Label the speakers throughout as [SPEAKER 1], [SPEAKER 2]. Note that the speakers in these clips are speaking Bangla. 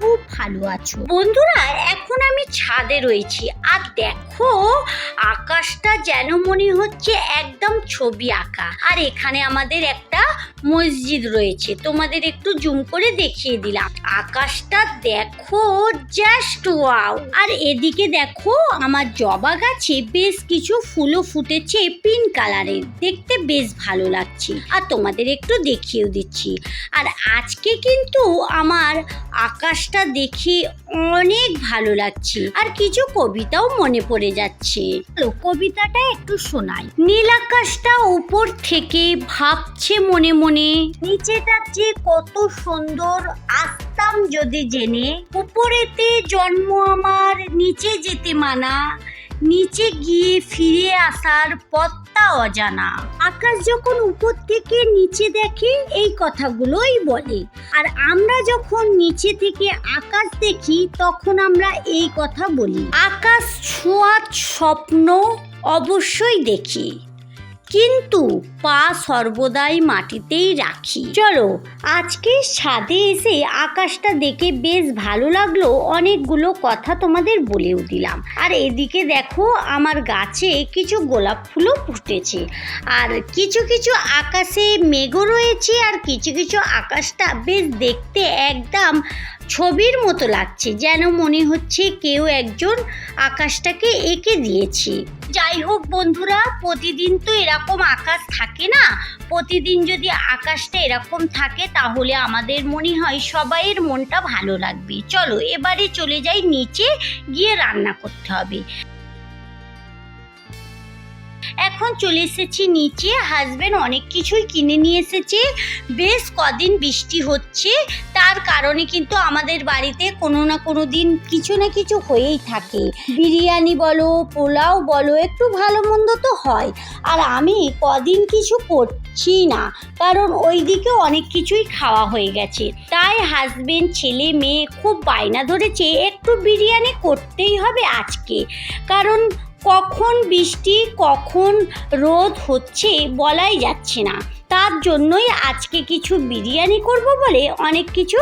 [SPEAKER 1] খুব ভালো আছো। বন্ধুরা, এখন আমি ছাদে রয়েছি। আর দেখো, আকাশটা যেন মনে হচ্ছে একদম ছবি আঁকা। আর এখানে আমাদের একটা মসজিদ রয়েছে। তোমাদের একটু জুম করে দেখিয়ে দিলাম। আকাশটা দেখো জাস্ট ওয়াও আর এদিকে দেখো, আমার জবা গাছে বেশ কিছু ফুলও ফুটেছে পিঙ্ক কালারের দেখতে বেশ ভালো লাগছে। আর তোমাদের একটু দেখিয়েও দিচ্ছি। আর আজকে কিন্তু আমার আকাশটা দেখে অনেক ভালো লাগছে। আর কিছু কবিতাও মনে পড়ে যাচ্ছে। কবিতাটা একটু শোনাই। নীল আকাশটা উপর থেকে ভাবছে মনে মনে। নিচেটা যে কত সুন্দর আসতাম যদি জেনে। উপরেতে জন্ম আমার নিচে যেতে মানা। নিচে গিয়ে ফিরে আসার পথটা অজানা। আকাশ যখন উপর থেকে নিচে দেখে, এই কথাগুলোই বলে। আর আমরা যখন নিচে থেকে আকাশ দেখি, তখন আমরা এই কথা বলি। আকাশ ছোঁয়ার স্বপ্ন অবশ্যই দেখি। কিন্তু পা সর্বদাই মাটিতেই রাখি। চলো, আজকে ছাদে এসে আকাশটা দেখে বেশ ভালো লাগল অনেকগুলো কথা তোমাদের বলেও দিলাম। আর এদিকে দেখো, আমার গাছে কিছু গোলাপ ফুলও ফুটেছে। আর কিছু কিছু আকাশে মেঘও রয়েছে আর কিছু কিছু আকাশটা বেশ দেখতে একদম ছবির মতো লাগছে, যেন মনে হচ্ছে কেউ একজন আকাশটাকে এঁকে দিয়েছে। যাই হোক বন্ধুরা, প্রতিদিন তো এরকম আকাশ থাকে না? প্রতিদিন যদি আকাশটা এরকম থাকে, তাহলে আমাদের মনে হয় সবাইয়ের মনটা ভালো লাগবে। চলো, এবারে চলে যাই নিচে গিয়ে রান্না করতে হবে। এখন চলে এসেছি নিচে। হাজবেন্ড অনেক কিছুই কিনে নিয়ে এসেছে। বেশ কদিন বৃষ্টি হচ্ছে। তার কারণে কিন্তু আমাদের বাড়িতে কোনো না কোনো দিন কিছু না কিছু হয়েই থাকে। বিরিয়ানি বলো, পোলাও বলো, একটু ভালো মন্দ তো হয়। আর আমি কদিন কিছু করছি না, কারণ ওই দিকে অনেক কিছুই খাওয়া হয়ে গেছে। তাই হাজবেন্ড ছেলে মেয়ে খুব বায়না ধরেছে, একটু বিরিয়ানি করতেই হবে আজকে। কারণ কখন বৃষ্টি কখন রোদ হচ্ছে বলাই যাচ্ছে না। তার জন্যই আজকে কিছু বিরিয়ানি করব বলে অনেক কিছু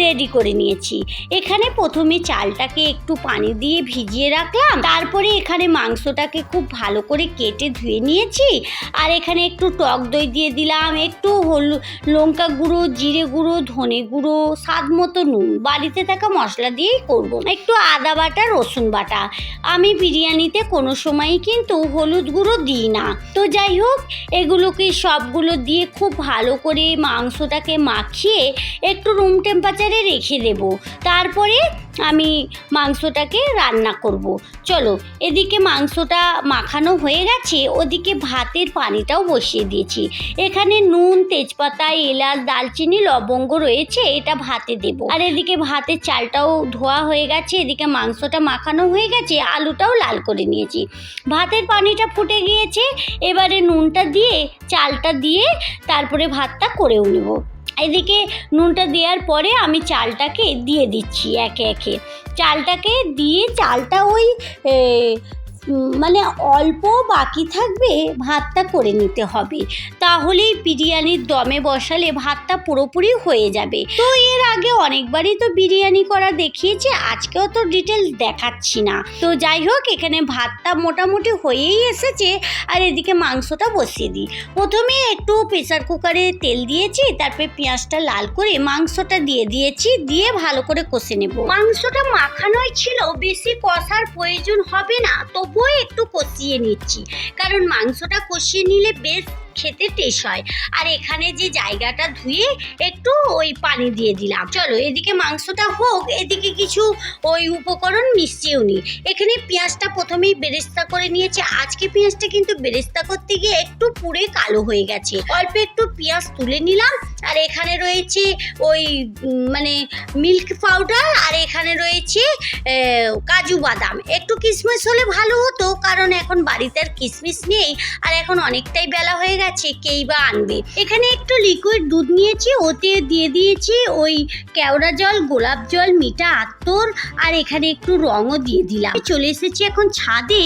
[SPEAKER 1] রেডি করে নিয়েছি। এখানে প্রথমে চালটাকে একটু পানি দিয়ে ভিজিয়ে রাখলাম। তারপরে এখানে মাংসটাকে খুব ভালো করে কেটে ধুয়ে নিয়েছি। আর এখানে একটু টক দই দিয়ে দিলাম, একটু হলু, লঙ্কা গুঁড়ো, জিরে গুঁড়ো, ধনে গুঁড়ো, স্বাদ মতো নুন। বাড়িতে থাকা মশলা দিয়েই করব। একটু আদা বাটা, রসুন বাটা। আমি বিরিয়ানিতে কোনো সময়ই কিন্তু হলুদ গুঁড়ো দিই না। তো যাই হোক, এগুলোকে সবগুলো দিয়ে খুব ভালো করে মাংসটাকে মাখিয়ে একটু রুম টেম্পারেচারে রেখে দেব। তারপরে আমি মাংসটাকে রান্না করব। চলো, এদিকে মাংসটা মাখানো হয়ে গেছে, ওদিকে ভাতের পানিটাও বসিয়ে দিয়েছি। এখানে নুন, তেজপাতা, এলাচ দালচিনি লবঙ্গ রয়েছে, এটা ভাতে দেব। আর এদিকে ভাতের চালটাও ধোয়া হয়ে গেছে, এদিকে মাংসটা মাখানো হয়ে গেছে, আলুটাও লাল করে নিয়েছি। ভাতের পানিটা ফুটে গিয়েছে, এবারে নুনটা দিয়ে, চালটা দিয়ে, তারপরে ভাতটা করেও নেব। এদিকে নুনটা দেওয়ার পরে আমি চালটাকে দিয়ে দিচ্ছি একে একে। চালটাকে দিয়ে চালটা ওই মানে অল্প বাকি থাকবে, ভাতটা করে নিতে হবে। তাহলেই বিরিয়ানির দমে বসালে ভাতটা পুরোপুরি হয়ে যাবে। তো এর আগে অনেকবারই তো বিরিয়ানি করা দেখিয়েছে, আজকেও তো ডিটেলস দেখাচ্ছি না। তো যাই হোক, এখানে ভাতটা মোটামুটি হয়েই এসেছে, আর এদিকে মাংসটা বসিয়ে দিই। প্রথমে একটু প্রেসার কুকারে তেল দিয়েছি, তারপরে পেঁয়াজটা লাল করে মাংসটা দিয়ে দিয়েছি, দিয়ে ভালো করে কষে নেব। মাংসটা মাখানোই ছিল, বেশি কষার প্রয়োজন হবে না তবুও একটু কষিয়ে নিচ্ছি। কারণ মাংসটা কষিয়ে নিলে বেশ খেতে টেস্ট হয়। আর এখানে যে জায়গাটা ধুয়ে একটু ওই পানি দিয়ে দিলাম। চলো, এদিকে মাংসটা হোক, এদিকে কিছু ওই উপকরণ মিশিয়েও নি। এখানে পেঁয়াজটা প্রথমেই বেরেস্তা করে নিয়েছে। আজকে পেঁয়াজটা কিন্তু বেরেস্তা করতে গিয়ে একটু পুড়ে কালো হয়ে গেছে। অল্প একটু পেঁয়াজ তুলে নিলাম। আর এখানে রয়েছে ওই মানে মিল্ক পাউডার। আর এখানে রয়েছে কাজু বাদাম। একটু কিশমিশ হলে ভালো হতো, কারণ এখন বাড়িতে আর কিশমিশ নেই। আর এখন অনেকটাই বেলা হয়ে গেছে। কেই বা আনবে? এখানে একটু লিকুইড দুধ নিয়েছি, ওতে দিয়ে দিয়েছি ওই কেওড়া জল, গোলাপ জল, মিঠা আতর, আর এখানে একটু রঙও দিয়ে দিলাম। চলে এসেছি এখন ছাদে,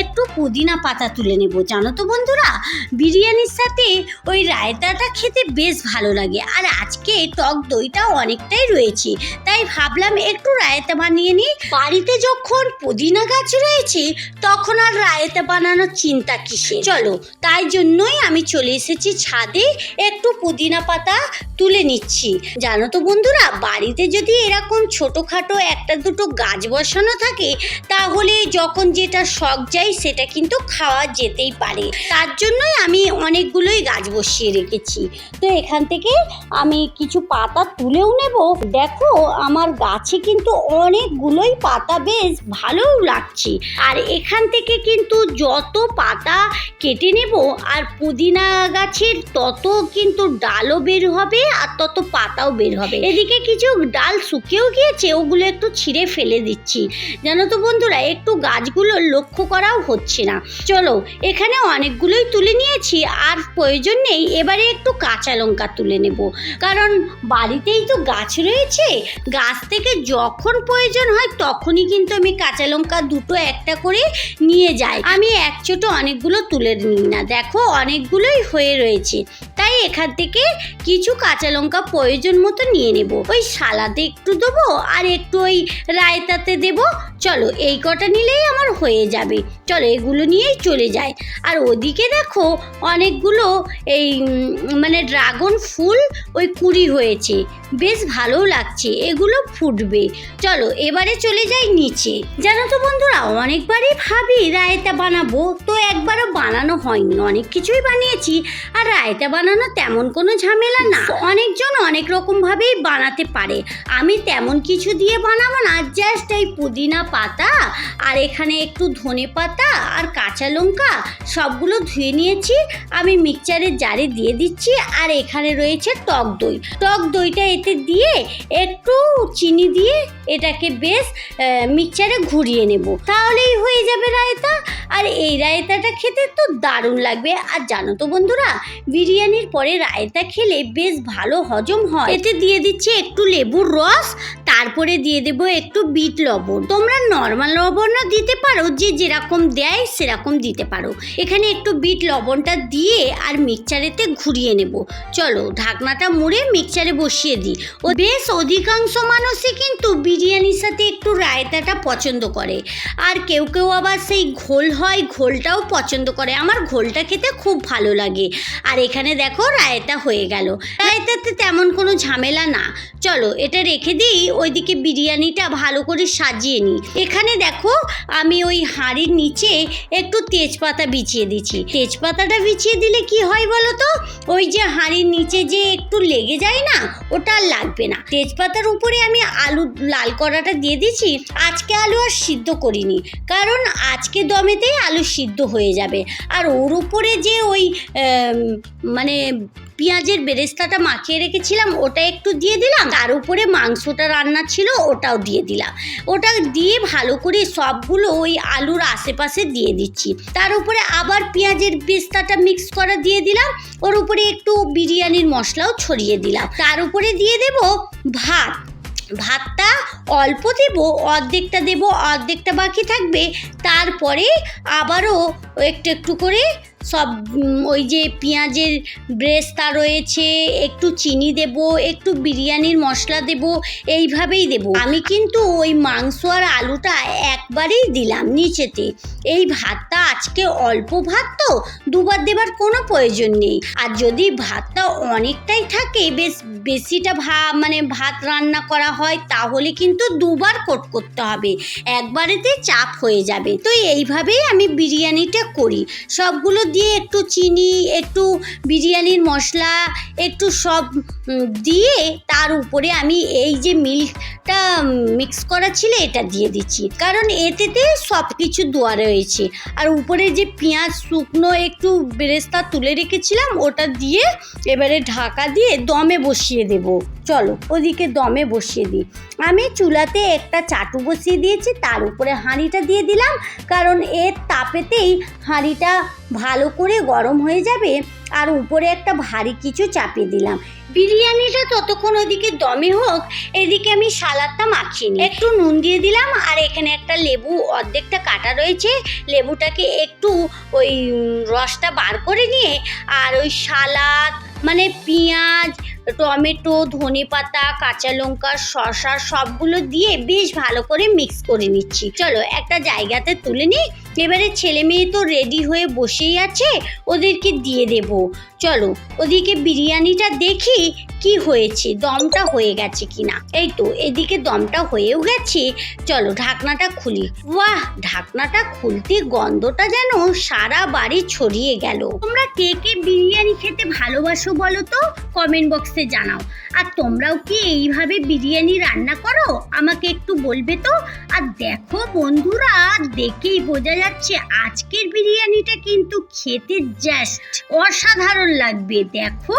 [SPEAKER 1] একটু পুদিনা পাতা তুলে নেব। জানো তো বন্ধুরা, বিরিয়ানির সাথে ওই রায়তাটা খেতে বেশ ভালো লাগে। আর আজকে টক দইটা অনেকটাই রয়েছে। তাই ভাবলাম একটু রায়তা বানিয়ে নিই। বাড়িতে যখন পুদিনা গাছ রয়েছে, তখন আর রায়তা বানানোর চিন্তা কিসে চলো, তাই জন্যই আমি চলে এসেছি ছাদে, একটু পুদিনা পাতা তুলে নিচ্ছি। জানো তো বন্ধুরা, বাড়িতে যদি এরকম ছোটোখাটো একটা দুটো গাছ বসানো থাকে, তাহলে যখন যেটা শখ যায়, সেটা কিন্তু খাওয়া যেতেই পারে। তার জন্যই আমি অনেকগুলোই গাছ বসিয়ে রেখেছি। তো এখান থেকে আমি কিছু পাতা তুলেও নেব। দেখো, আমার গাছে কিন্তু অনেকগুলোই পাতা বেশ ভালোও লাগছে। আর এখান থেকে কিন্তু যত পাতা কেটে নেব, আর পুদিনা গাছের তত কিন্তু ডালও বের হবে আর তত পাতাও বের হবে। এদিকে কিছু ডাল শুকিয়েও গিয়েছে, ওগুলো একটু ছিঁড়ে ফেলে দিচ্ছি। জানো তো বন্ধুরা, একটু গাছগুলো লক্ষ্য করাও হচ্ছে না। চলো এখানে অনেকগুলোই তুলে নিয়েছি, আর প্রয়োজন নেই, এবারে একটু কাঁচা লঙ্কা তুলে নেব। কারণ বাড়িতেই তো গাছ রয়েছে, গাছ থেকে যখন প্রয়োজন হয় তখনই কিন্তু আমি কাঁচা লঙ্কা দুটো একটা করে নিয়ে যাই। আমি এক ছোটো অনেকগুলো তুলে নিই না। দেখো অনেকগুলোই হয়ে রয়েছে। তাই এখান থেকে কিছু কাঁচা লঙ্কা প্রয়োজন মতো নিয়ে নেব। ওই সালাদে একটু দেবো আর একটু ওই রায়তাতে দেব। চলো এই কটা নিলেই আমার হয়ে যাবে। চলো এগুলো নিয়েই চলে যায় আর ওদিকে দেখো অনেকগুলো এই মানে ড্রাগন ফুল ওই কুড়ি হয়েছে। বেশ ভালো লাগছে, এগুলো ফুটবে। চলো এবারে চলে যাই নিচে। জানো তো বন্ধুরা, অনেকবারই ভাবি রায়তা বানাবো, তো একবারও বানানো হয়নি। অনেক কিছুই বানিয়েছি, আর রায়তা বানানো তেমন কোনো ঝামেলা না। অনেকজন অনেক রকমভাবেই বানাতে পারে। আমি তেমন কিছু দিয়ে বানাবো না, জাস্ট এই পুদিনা পাতা, আর এখানে একটু ধনে পাতা আর কাঁচা লঙ্কা, সবগুলো ধুয়ে নিয়েছি। আমি মিক্সচারের জারে দিয়ে দিচ্ছি, আর এখানে রয়েছে টক দই। টক দইটা এতে দিয়ে একটু চিনি দিয়ে এটাকে বেশ মিক্সচারে ঘুরিয়ে নেব। তাহলেই হয়ে যাবে রায়তা। আর এই রায়তাটা খেতে তো দারুণ লাগবে। আর জানো তো বন্ধুরা, বিরিয়ানির পরে রায়তা খেলে বেশ ভালো হজম হয়। এতে দিয়ে দিচ্ছি একটু লেবুর রস তারপরে দিয়ে দেব একটু বিট লবণ। তোমরা নর্মাল লবণও দিতে পারো, যে যেরকম দেয় সেরকম দিতে পারো। এখানে একটু বিট লবণটা দিয়ে আর মিক্সচারেতে ঘুরিয়ে নেব। চলো, ঢাকনাটা মুড়ে মিক্সারে বসিয়ে দিই। ও বেশ অধিকাংশ মানুষই কিন্তু বিরিয়ানির সাথে একটু রায়তাটা পছন্দ করে। আর কেউ কেউ আবার সেই ঘোল হয়, ঘোলটাও পছন্দ করে। আমার ঘোলটা খেতে খুব ভালো লাগে। আর এখানে দেখো রায়তা হয়ে গেল। রায়তাতে তেমন কোনো ঝামেলা না। চলো এটা রেখে দিই, ওইদিকে বিরিয়ানিটা ভালো করে সাজিয়ে নিই। এখানে দেখো আমি ওই হাঁড়ির নিচে একটু তেজপাতা বিছিয়ে দিচ্ছি। তেজপাতাটা বিছিয়ে দিলে কি হয় বলো তো? ওই যে হাঁড়ির নিচে যে একটু লেগে যায় না, ওটা আর লাগবে না। তেজপাতার উপরে আমি আলু লাল করাটা দিয়ে দিচ্ছি আজকে আলু আর সিদ্ধ করিনি। কারণ আজকে দমেতেই আলু সিদ্ধ হয়ে যাবে। আর ওর উপরে যে ওই মানে পেঁয়াজের বেরেস্তাটা মাখিয়ে রেখেছিলাম, ওটা একটু দিয়ে দিলাম। তার উপরে মাংসটা রান্না ছিল, ওটাও দিয়ে দিলাম। ওটা দিয়ে ভালো করে সবগুলো ওই আলুর আশেপাশে দিয়ে দিচ্ছি। তার উপরে আবার পেঁয়াজের বেস্তাটা মিক্স করা দিয়ে দিলাম। ওর উপরে একটু বিরিয়ানির মশলাও ছড়িয়ে দিলাম। তার উপরে দিয়ে দেব ভাত। ভাতটা অল্প দেব অর্ধেকটা দেব অর্ধেকটা বাকি থাকবে। তারপরে আবারও একটু একটু করে সব ওই যে পেঁয়াজের ব্রেস্তা রয়েছে, একটু চিনি দেব, একটু বিরিয়ানির মশলা দেব, এইভাবেই দেব। আমি কিন্তু ওই মাংস আর আলুটা একবারেই দিলাম নিচেতে। এই ভাতটা আজকে অল্প ভাত তো, দুবার দেবার কোনো প্রয়োজন নেই। আর যদি ভাতটা অনেকটাই থাকে, বেশ, বেশিটা ভা মানে ভাত রান্না করা হয়, তাহলে কিন্তু দুবার কোট করতে হবে। একবারেতে চাপ হয়ে যাবে। তো এইভাবেই আমি বিরিয়ানিটা করি। সবগুলো দিয়ে একটু চিনি, একটু বিরিয়ানির মশলা, একটু সব দিয়ে তার উপরে আমি এই যে মিল্কটা মিক্স করা ছিল এটা দিয়ে দিচ্ছি। কারণ এতেতে সব কিছু দেওয়া রয়েছে। আর উপরে যে পেঁয়াজ শুকনো একটু বেরেস্তা তুলে রেখেছিলাম, ওটা দিয়ে এবারে ঢাকা দিয়ে দমে বসিয়ে দেব। চলো, ওদিকে দমে বসিয়ে দিই। আমি চুলাতে একটা চাটু বসিয়ে দিয়েছি, তার উপরে হাঁড়িটা দিয়ে দিলাম। কারণ এর তাপেতেই হাঁড়িটা ভালো করে গরম হয়ে যাবে আর উপরে একটা ভারী কিছু চাপিয়ে দিলাম। বিরিয়ানিটা ততক্ষণ ওদিকে দমে হোক, এদিকে আমি সালাদটা মাখিয়ে নিই। একটু নুন দিয়ে দিলাম আর এখানে একটা লেবু অর্ধেকটা কাটা রয়েছে। লেবুটাকে একটু ওই রসটা বার করে নিয়ে আর ওই সালাদ মানে পেঁয়াজ টমেটো ধনে পাতা কাঁচা লঙ্কা শসা সবগুলো দিয়ে বেশ ভালো করে মিক্স করে নিচ্ছি। চলো একটা জায়গাতে তুলে নিই। এবারে ছেলে মেয়ে তো রেডি হয়ে বসেই আছে, ওদেরকে দিয়ে দেব। চলো ওদিকে বিরিয়ানিটা দেখি কি হয়েছে, দমটা হয়ে গেছে কিনা। এই তো, এদিকে দমটা হয়েও গেছে। চলো ঢাকনাটা খুলি। বাহ ঢাকনাটা খুলতে গন্ধটা যেন সারা বাড়ি ছড়িয়ে গেল। তোমরা কে কে বিরিয়ানি খেতে ভালোবাসো বলো তো? কমেন্ট বক্সে জানাও। আর তোমরাও কি এইভাবে বিরিয়ানি রান্না করো? আমাকে একটু বলবে তো? আর দেখো বন্ধুরা, দেখেই বোঝা যাচ্ছে আজকের বিরিয়ানিটা কিন্তু খেতে জাস্ট অসাধারণ লাগবে। দেখো